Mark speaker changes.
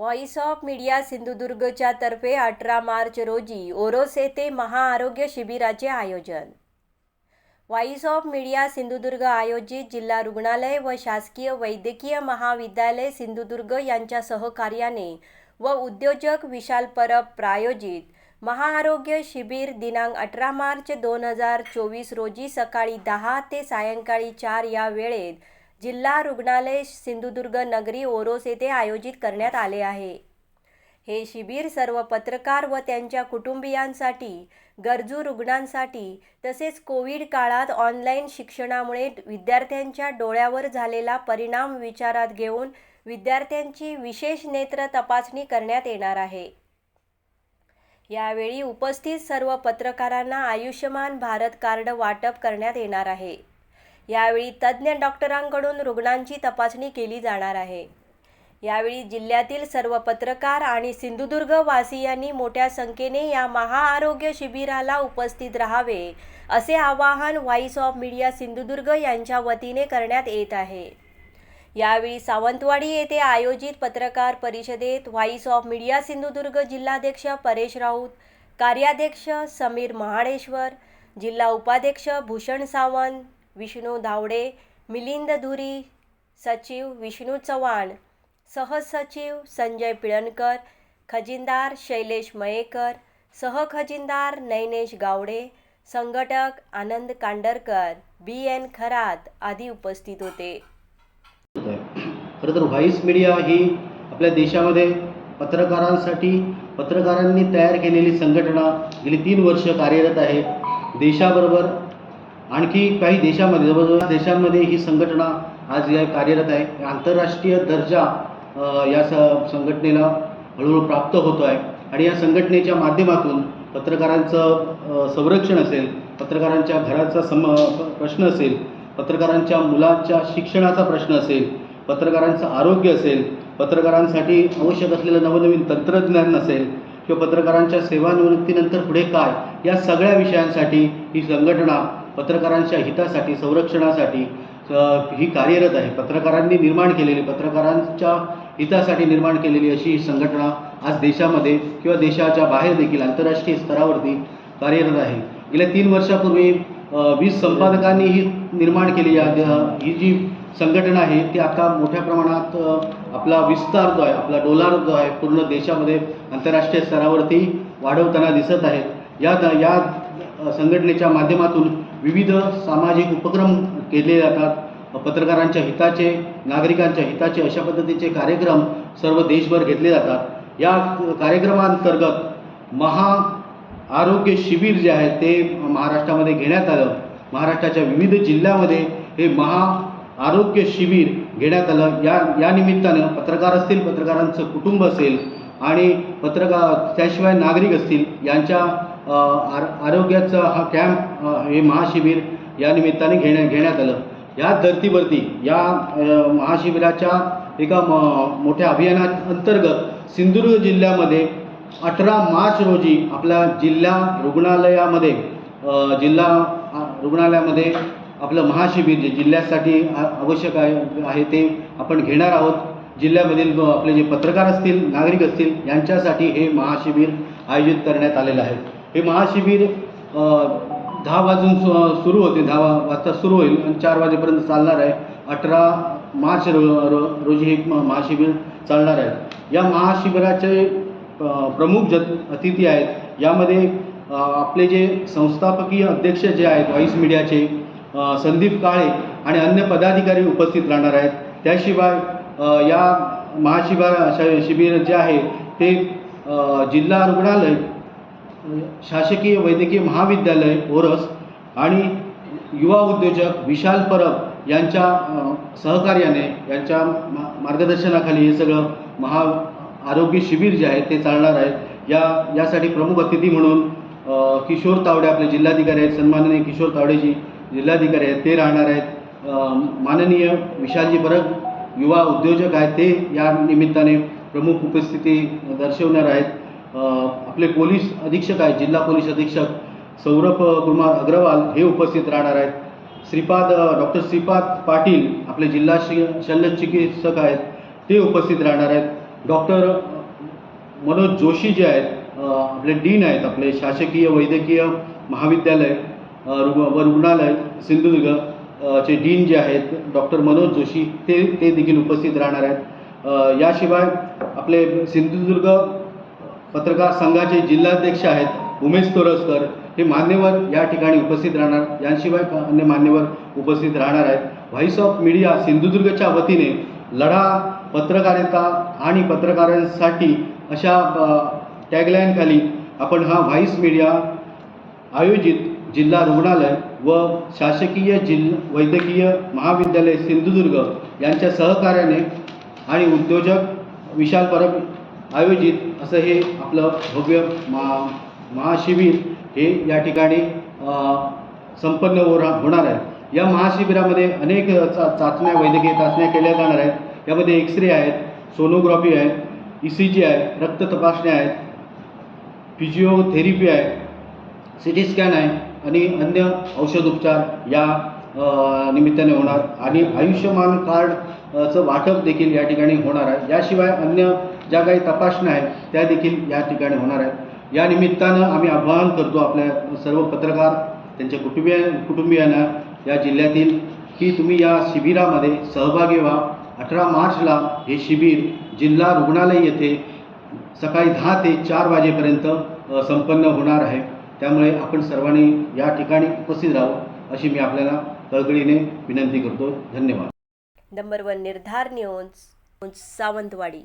Speaker 1: Voice of media सिंधुदुर्गच्या तर्फे अठरा मार्च रोजी ओरोस येथे महाआरोग्य शिबिराचे आयोजन. व्हॉइस ऑफ मीडिया सिंधुदुर्ग आयोजित जिल्हा रुग्णालय व शासकीय वैद्यकीय महाविद्यालय सिंधुदुर्ग यांच्या सहकार्याने व उद्योजक विशाल परब प्रायोजित महाआरोग्य शिबिर दिनांक अठरा मार्च दोन हजार चोवीस रोजी सकाळी दहा ते सायंकाळी चार या वेळेत जिल्हा रुग्णालय सिंधुदुर्ग नगरी ओरोस येथे आयोजित करण्यात आले आहे. हे शिबिर सर्व पत्रकार व त्यांच्या कुटुंबियांसाठी गरजू रुग्णांसाठी तसेच कोविड काळात ऑनलाईन शिक्षणामुळे विद्यार्थ्यांच्या डोळ्यावर झालेला परिणाम विचारात घेऊन विद्यार्थ्यांची विशेष नेत्र तपासणी करण्यात येणार आहे. यावेळी उपस्थित सर्व पत्रकारांना आयुष्यमान भारत कार्ड वाटप करण्यात येणार आहे. यावेळी तज्ज्ञ डॉक्टरांकडून रुग्णांची तपासणी केली जाणार आहे. यावेळी जिल्ह्यातील सर्व पत्रकार आणि सिंधुदुर्ग वासियांनी मोठ्या संख्येने या महाआरोग्य शिबिराला उपस्थित राहावे असे आवाहन व्हॉइस ऑफ मीडिया सिंधुदुर्ग यांच्या वतीने करण्यात येत आहे. यावेळी सावंतवाडी येथे आयोजित पत्रकार परिषदेत व्हॉइस ऑफ मीडिया सिंधुदुर्ग जिल्हाध्यक्ष परेश राऊत कार्याध्यक्ष समीर महाडेश्वर जिल्हा उपाध्यक्ष भूषण सावंत विष्णू धावडे मिलिंद धुरी सचिव विष्णू चव्हाण सहसचिव संजय पिळणकर खजिनदार शैलेश मयेकर सहखजिनदार नैनेश गावडे संघटक आनंद कांडरकर बी एन खरात आदी उपस्थित होते.
Speaker 2: खरं तर व्हॉइस मीडिया ही आपल्या देशामध्ये पत्रकारांसाठी पत्रकारांनी तयार केलेली संघटना गेली तीन वर्ष कार्यरत आहे. देशाबरोबर आणखी काही देशामध्ये जवळजवळ देशांमध्ये ही संघटना आज या कार्यरत आहे. आंतरराष्ट्रीय दर्जा या स संघटनेला हळूहळू प्राप्त होतो आहे. आणि या संघटनेच्या माध्यमातून पत्रकारांचं संरक्षण असेल पत्रकारांच्या घराचा सम प्रश्न असेल पत्रकारांच्या मुलांच्या शिक्षणाचा प्रश्न असेल पत्रकारांचं आरोग्य असेल पत्रकारांसाठी आवश्यक असलेलं नवनवीन तंत्रज्ञान असेल किंवा पत्रकारांच्या सेवानिवृत्तीनंतर पुढे काय या सगळ्या विषयांसाठी ही संघटना पत्रकारांच्या हितासाठी संरक्षणासाठी ही कार्यरत आहे. पत्रकारांनी निर्माण केलेली पत्रकारांच्या हितासाठी निर्माण केलेली अशी ही संघटना आज देशामध्ये किंवा देशाच्या बाहेर देखील आंतरराष्ट्रीय स्तरावरती कार्यरत आहे. गेल्या तीन वर्षापूर्वी वीज वीस संपादकांनी ही निर्माण केली या ही जी संघटना आहे ती आता मोठ्या प्रमाणात आपला विस्तार जो आहे आपला डोलार जो आहे पूर्ण देशामध्ये आंतरराष्ट्रीय स्तरावरती वाढवताना दिसत आहे. या या संघटनेच्या माध्यमातून विविध सामाजिक उपक्रम केले जातात. पत्रकारांच्या हिताचे नागरिकांच्या हिताचे अशा पद्धतीचे कार्यक्रम सर्व देशभर घेतले जातात. या कार्यक्रमांतर्गत महा आरोग्य शिबिर जे आहे ते महाराष्ट्रामध्ये घेण्यात आलं. महाराष्ट्राच्या विविध जिल्ह्यामध्ये हे महा आरोग्य शिबिर घेण्यात आलं. या या निमित्तानं पत्रकार असतील पत्रकारांचं कुटुंब असेल आणि पत्रकार त्याशिवाय नागरिक असतील यांच्या आर आरोग्याचा हा कॅम्प हे महाशिबिर या निमित्ताने घेण्या घेण्यात आलं. या धर्तीवरती या महाशिबिराच्या एका म मोठ्या अभियाना अंतर्गत सिंधुदुर्ग जिल्ह्यामध्ये अठरा मार्च रोजी आपल्या जिल्हा रुग्णालयामध्ये जिल्हा रुग्णालयामध्ये आपलं महाशिबिर जे जिल्ह्यासाठी आवश्यक आहे आहे ते आपण घेणार आहोत. जिल्ह्यामधील आपले जे पत्रकार असतील नागरिक असतील यांच्यासाठी हे महाशिबिर आयोजित करण्यात आलेलं आहे. हे महाशिबिर दहा वाजून सु सुरू होते दहा वा- वाजता सुरू होईल आणि चार वाजेपर्यंत चालणार आहे. अठरा मार्च रो रो रोजी हे म- महाशिबिर चालणार आहे. या महाशिबिराचे प्रमुख ज अतिथी आहेत. यामध्ये आपले जे संस्थापकीय अध्यक्ष जे आहेत व्हॉईस मीडियाचे संदीप काळे आणि अन्य पदाधिकारी उपस्थित राहणार आहेत. त्याशिवाय या महाशिबार शिबिर जे आहे ते जिल्हा रुग्णालय शासकीय वैद्यकीय महाविद्यालय ओरस आणि युवा उद्योजक विशाल परब यांच्या सहकार्याने यांच्या मा मार्गदर्शनाखाली हे सगळं महा आरोग्य शिबिर जे आहे ते चालणार आहे. या यासाठी प्रमुख अतिथी म्हणून किशोर तावडे आपले जिल्हाधिकारी आहेत सन्माननीय किशोर तावडेजी जिल्हाधिकारी आहेत ते राहणार आहेत. माननीय विशालजी परब युवा उद्योजक आहेत ते या निमित्ताने प्रमुख उपस्थिती दर्शवणार आहेत. आपले पोलीस अधीक्षक आहेत जिल्हा पोलीस अधीक्षक सौरभ कुमार अग्रवाल हे उपस्थित राहणार आहेत. श्रीपाद डॉक्टर श्रीपाद पाटील आपले जिल्हा शि शल्य चिकित्सक आहेत ते उपस्थित राहणार आहेत. डॉक्टर मनोज जोशी जे आहेत आपले डीन आहेत आपले शासकीय वैद्यकीय महाविद्यालय अ, व रुग्णालय सिंधुदुर्ग चे डीन जे आहेत डॉक्टर मनोज जोशी ते ते देखील उपस्थित राहणार आहेत. याशिवाय आपले सिंधुदुर्ग पत्रकार संघाचे जिल्हाध्यक्ष आहेत उमेश तोरसकर. हे मान्यवर या ठिकाणी उपस्थित राहणार. यांशिवाय अन्य मान्यवर उपस्थित राहणार आहेत. व्हॉइस ऑफ मीडिया सिंधुदुर्गच्या वतीने लढा पत्रकारिता आणि पत्रकारांसाठी अशा टॅगलाईनखाली आपण हा व्हॉइस मीडिया आयोजित जिल्हा रुग्णालय व शासकीय जिल्हा वैद्यकीय महाविद्यालय सिंधुदुर्ग यांच्या सहकार्याने आणि उद्योजक विशाल परब आयोजित असं हे आपलं भव्य मा महाशिबिर हे या ठिकाणी संपन्न हो होणार आहे. या महाशिबिरामध्ये अनेक चा चाचण्या वैद्यकीय चाचण्या केल्या जाणार आहेत. यामध्ये एक्सरे आहेत सोनोग्राफी आहे ई सी जी आहे रक्त तपासण्या आहेत फिजिओथेरपी आहे सी टी स्कॅन आहे आणि अन्य औषधोपचार या निमित्ताने होणार. आणि आयुष्यमान कार्ड चं वाटप देखील या ठिकाणी होणार आहे. याशिवाय अन्य ज्या काही तपासण्या आहेत त्या देखील या ठिकाणी होणार आहेत. या निमित्तानं आम्ही आवाहन करतो आपल्या सर्व पत्रकार त्यांच्या कुटुंबिया कुटुंबियांना या जिल्ह्यातील की तुम्ही या शिबिरामध्ये सहभागी व्हा. अठरा मार्चला हे शिबिर जिल्हा रुग्णालय येथे सकाळी दहा ते चार वाजेपर्यंत संपन्न होणार आहे. त्यामुळे आपण सर्वांनी या ठिकाणी उपस्थित राहू अशी मी आपल्याला कळकळीने विनंती करतो. धन्यवाद.
Speaker 1: Number one Nirdhar news Sawantwadi.